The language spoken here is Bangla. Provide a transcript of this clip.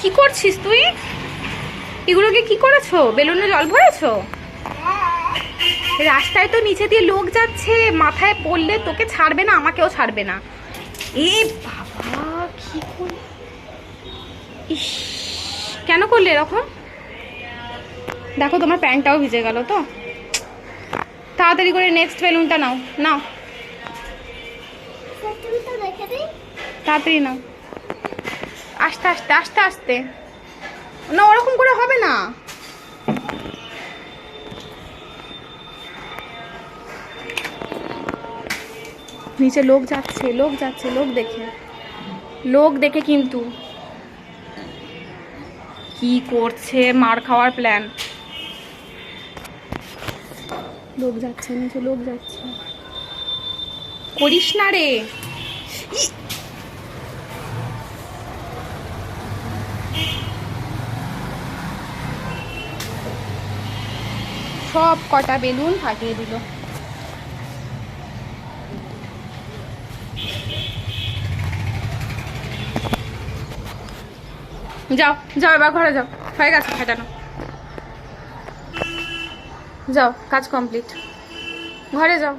কি করছিস তুই? এগুলোকে কি করেছ? বেলুনে জল ভরেছো? রাস্তায় তো নিচে দিয়ে লোক যাচ্ছে মাথায় পড়লে তোকে ছাড়বে না আমাকেও ছাড়বে না। এ বাবা কি ইস কেন করলে এরকম? দেখো তোমার প্যান্টটাও ভিজে গেল তো। তাড়াতাড়ি করে নেক্সট বেলুনটা নাও নাও। তাড়াতাড়ি নাও। আস্তে আস্তে আস্তে আস্তে। না, ওরকম করে হবে না। নিচে লোক যাচ্ছে লোক যাচ্ছে, লোক দেখে। লোক দেখে কিন্তু। কি করছে? মার খাওয়ার প্ল্যান লোক যাচ্ছে, নিচে লোক যাচ্ছে। করিস না রে। সব কটা বেলুন ফাটিয়ে দিল। যাও যাও এবার ঘরে যাও। হয়ে গেছে ফাটানো। যাও, কাজ কমপ্লিট। ঘরে যাও।